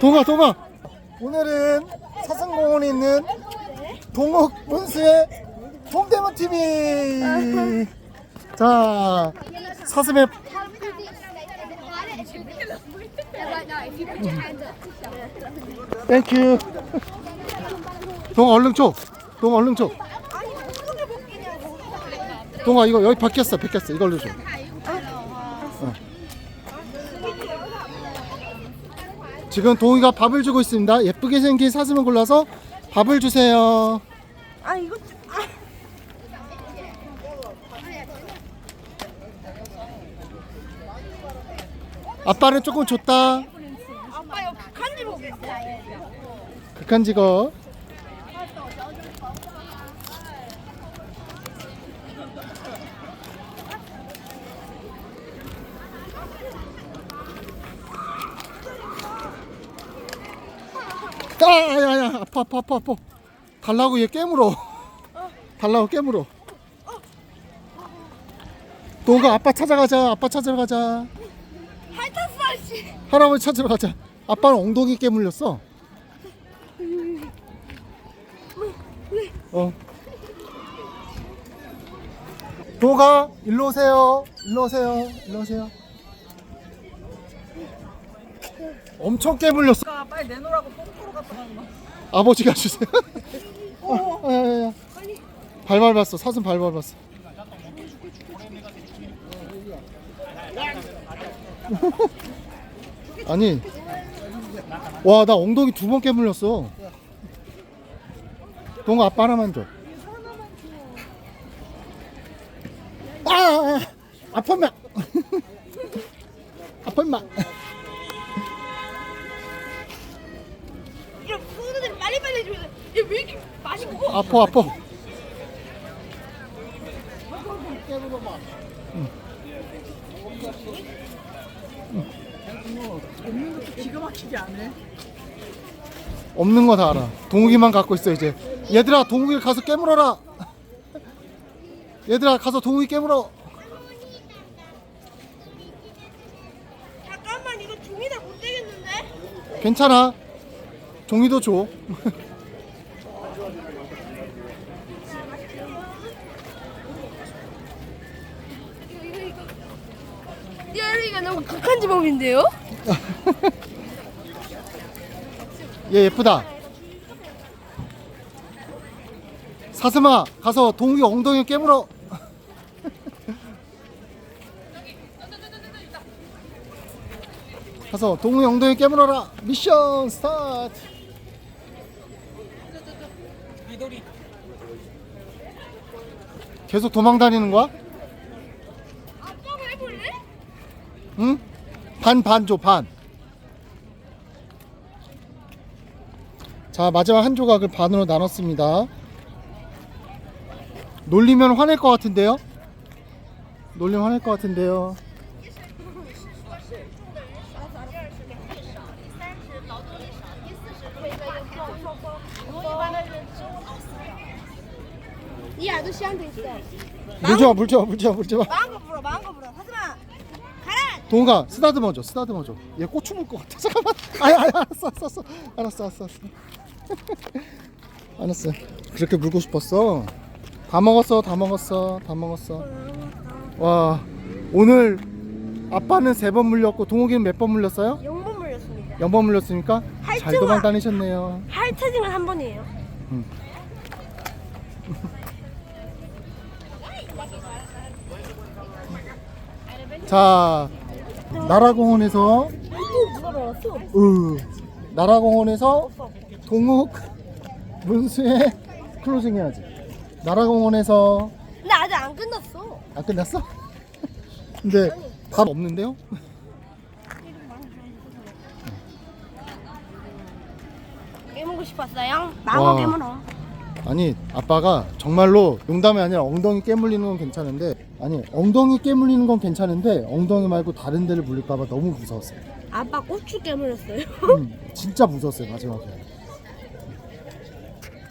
동아 동아. 오늘은 사슴공원에 있는 동욱 문수의 동대문 TV 자 사슴의 땡큐 동아 얼른 줘. 동아 얼른 줘. 동아 이거 여기 바뀌었어. 바뀌었어. 이걸로 줘 지금 동이가 밥을 주고 있습니다. 예쁘게 생긴 사슴을 골라서 밥을 주세요. 아 이거 아, 아빠는 조금 줬다. 아빠 여기 간지 보겠어. 극한 직업 아야야. 아파 아파 아파 아파. 달라고 얘 깨물어. 달라고 깨물어. 동가 아빠 찾아가자. 아빠 찾으러 가자. 핥았어 씨. 할아버지 찾으러 가자. 아빠는 엉덩이 깨물렸어. 어. 동가 일로 오세요. 일로 오세요. 일로 오세요. 엄청 깨물렸어. 아, 빨리 내놓으라고. 아버지가 주세요. 아, 아, 아, 아. 발 밟았어. 사슴 발 밟았어. 아니 와 나 엉덩이 두 번 깨물렸어. 동아 아빠 하나만 줘. 아, 아, 아 아파 마. 아파 마 빨리 줘야 돼. 이거 왜 이렇게 맛있고? 아파 아파 기가 막히게 안 해. 없는 거 다 알아. 동욱이만 갖고 있어 이제. 얘들아 동욱이 가서 깨물어라. 얘들아 가서 동욱이 깨물어. 잠깐만 이거 종이 다 못 되겠는데? 괜찮아. 종이도 줘. 야 이거 너무 극한 지범인데요? 얘 예쁘다. 사슴아 가서 동욱이 엉덩이 깨물어. 가서 동욱이 엉덩이 깨물어라. 미션 스타트. 미도리. 계속 도망 다니는 거야? 아빠가 해볼래? 응? 반 반 줘 반. 자 마지막 한 조각을 반으로 나눴습니다. 놀리면 화낼 것 같은데요? 놀리면 화낼 것 같은데요. 이 아저씨한테 있어. 물 줘, 물 줘, 물 줘, 물 줘. 마음껏 불어, 마음껏 불어. 하지마. 가라. 동가 쓰다듬어 줘, 쓰다듬어 줘. 얘 고추 물것 같아. 잠깐만. 아야, 아야, 알았어, 알았어, 알았어, 알았어, 알았어. 알았어. 그렇게 물고 싶었어. 다 먹었어, 다 먹었어, 다 먹었어. 와, 오늘 아빠는 세 번 물렸고 동욱이는 몇 번 물렸어요? 영번 물렸습니다. 영번 물렸으니까 잘. 도망 다니셨네요. 핥혀진 건한 번이에요. 자, 나라공원에서 또 누가 먹었어? 으, 나라공원에서 동욱 문수의 클로징 해야지. 나라공원에서 근데 아직 안 끝났어. 안 끝났어? 근데 밥 없는데요? 깨물고 싶었어요? 마음껏 와. 깨물어. 아니 아빠가 정말로 농담이 아니라 엉덩이 깨물리는 건 괜찮은데 아니 엉덩이 깨물리는 건 괜찮은데 엉덩이 말고 다른 데를 물릴까봐 너무 무서웠어요. 아빠 고추 깨물었어요. 음, 진짜 무서웠어요 마지막에.